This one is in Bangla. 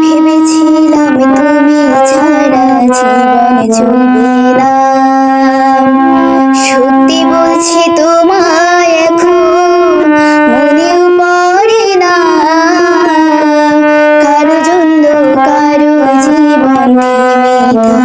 ভেবেছিলাম তুমি ছাড়া জীবন জমে না সত্যি বলছি তোমায় এখন মনেও পড়ে না। কারও জন্য কারও জীবন থেমে